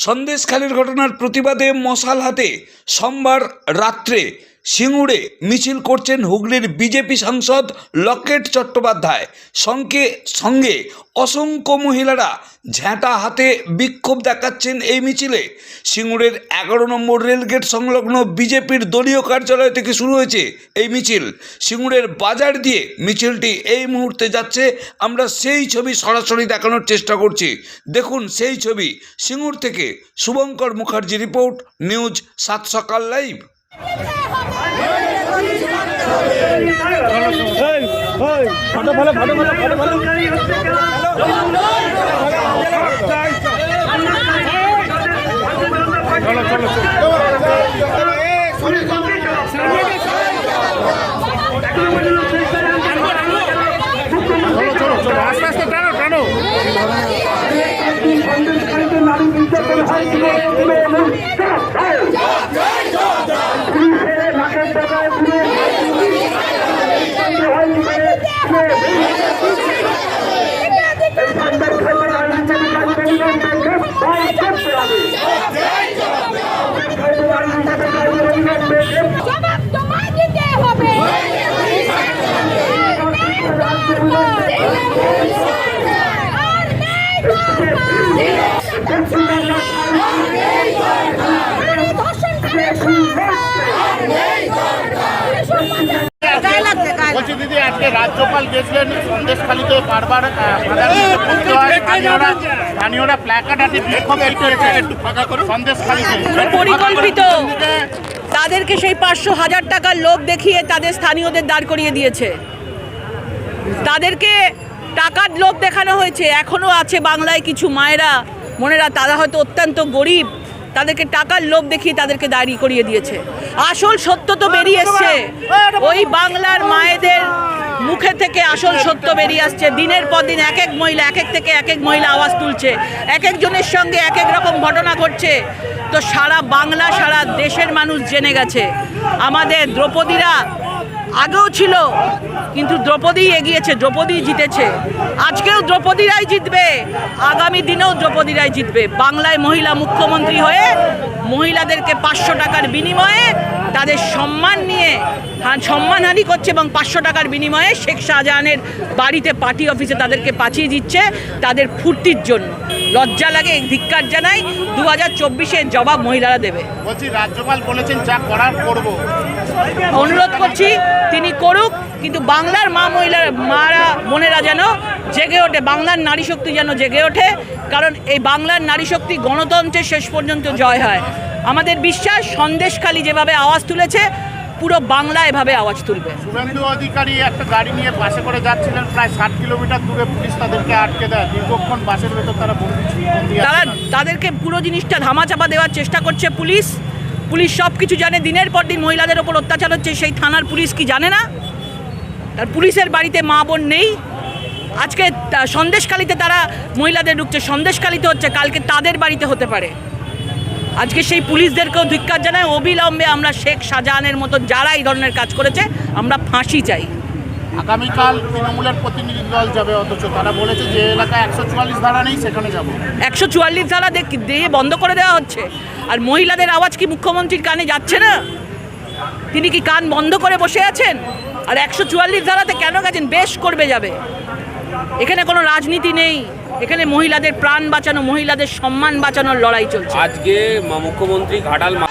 সন্দেশখালীর ঘটনার প্রতিবাদে মশাল হাতে সোমবার রাত্রে সিঙ্গুরে মিছিল করছেন হুগলির বিজেপি সাংসদ লকেট চট্টোপাধ্যায়। সঙ্গে সঙ্গে অসংখ্য মহিলারা ঝ্যাঁটা হাতে বিক্ষোভ দেখাচ্ছেন এই মিছিলে। সিঙ্গুরের এগারো নম্বর রেলগেট সংলগ্ন বিজেপির দলীয় কার্যালয় থেকে শুরু হয়েছে এই মিছিল। সিঙ্গুরের বাজার দিয়ে মিছিলটি এই মুহূর্তে যাচ্ছে। আমরা সেই ছবি সরাসরি দেখানোর চেষ্টা করছি। দেখুন সেই ছবি। সিঙ্গুর থেকে শুভঙ্কর মুখার্জি রিপোর্ট, নিউজ সাত সকাল লাইভ। ফটো ভালো ভালো ভালো আস্তে আস্তে টানো টানো। বলছি দিদি আজকে রাজ্যপাল গেছিলেন সন্দেশখালীতে বারবার আহ, বাধার মুখে পড়তে স্থানীয়রা স্থানীয়রা প্ল্যাকার্ড আছে বিক্ষোভ করতে সন্দেশখালীতে। পরিকল্পিত। তাদেরকে সেই পাঁচশো হাজার টাকার লোভ দেখিয়ে তাদের স্থানীয়দের দাঁড় করিয়ে দিয়েছে। তাদেরকে টাকার লোভ দেখানো হয়েছে। এখনও আছে বাংলায় কিছু মায়েরা। মনেরা তারা হয়তো অত্যন্ত গরিব। তাদেরকে টাকার লোভ দেখিয়ে তাদেরকে দাঁড়িয়ে করিয়ে দিয়েছে। আসল সত্য তো বেরিয়ে এসছে। ওই বাংলার মায়েদের মুখে থেকে আসল সত্য বেরিয়ে আসছে। দিনের পর দিন এক এক মহিলা এক এক থেকে এক এক মহিলা আওয়াজ তুলছে। এক একজনের সঙ্গে এক এক রকম ঘটনা ঘটছে। তো সারা বাংলা সারা দেশের মানুষ জেনে গেছে। আমাদের দ্রৌপদীরা আগেও ছিল, কিন্তু দ্রৌপদী এগিয়েছে, দ্রৌপদী জিতেছে। আজকেও দ্রৌপদীরাই জিতবে, আগামী দিনেও দ্রৌপদীরাই জিতবে। বাংলায় মহিলা মুখ্যমন্ত্রী হয়ে, মহিলাদেরকে পাঁচশো টাকার বিনিময়ে তাদের সম্মান নিয়ে হা- সম্মানহানি করছে এবং পাঁচশো টাকার বিনিময়ে শেখ শাহজাহানের বাড়িতে পার্টি অফিসে তাদেরকে পাঠিয়ে দিচ্ছে তাদের ফুর্তির জন্য। লজ্জা লাগে, ধিক্কার জানাই, দু হাজার চব্বিশের জবাব মহিলারা দেবে। বলছি, রাজ্যপাল বলেছেন যা করার করব। অনুরোধ করছি তিনি করুক কিন্তু বাংলার মা মহিলার মারা বোনেরা যেন জেগে ওঠে বাংলার নারী শক্তি যেন জেগে ওঠে কারণ এই বাংলার নারী শক্তি গণতন্ত্রের শেষ পর্যন্ত জয় হয়। আমাদের বিশ্বাস সন্দেশখালী যেভাবে আওয়াজ তুলেছে পুরো বাংলা এভাবে আওয়াজ তুলবে। শুভেন্দু অধিকারী একটা গাড়ি নিয়ে বাসে করে যাচ্ছিলেন প্রায় ষাট কিলোমিটার দূরে পুলিশ তাদেরকে আটকে দেয়। দীর্ঘক্ষণ বাসের ভেতর তারা। তারা তাদেরকে পুরো জিনিসটা ধামাচাপা দেওয়ার চেষ্টা করছে পুলিশ। পুলিশ সব কিছু জানে, দিনের পর দিন মহিলাদের ওপর অত্যাচার হচ্ছে, সেই থানার পুলিশ কি জানে না? তার পুলিশের বাড়িতে মা বোন নেই। আজকে সন্দেশকালীতে তারা মহিলাদের ঢুকছে সন্দেশকালীতে হচ্ছে, কালকে তাদের বাড়িতে হতে পারে। আজকে সেই পুলিশদেরকেও ধিক্কার জানায়, অবিলম্বে আমরা শেখ শাহজাহানের মতো যারা এই ধরনের কাজ করেছে, আমরা ফাঁসি চাই। আগামীকাল তৃণমূলের প্রতিনিধি দল যাবে অথচ তারা বলেছে যে এলাকায় একশো চুয়াল্লিশ ধারা নেই সেখানে যাব। একশো চুয়াল্লিশ ধারা দেখ- দিয়ে বন্ধ করে দেওয়া হচ্ছে। আর মহিলাদের আওয়াজ কি মুখ্যমন্ত্রীর কানে যাচ্ছে না? তিনি কি কান বন্ধ করে বসে আছেন? আর একশো চুয়াল্লিশ ধারাতে কেন গেছেন? বেশ করবে যাবে। এখানে কোনো রাজনীতি নেই। এখানে মহিলাদের প্রাণ বাঁচানো মহিলাদের সম্মান বাঁচানোর লড়াই চলছে। আজকে মুখ্যমন্ত্রী ঘাটাল মা-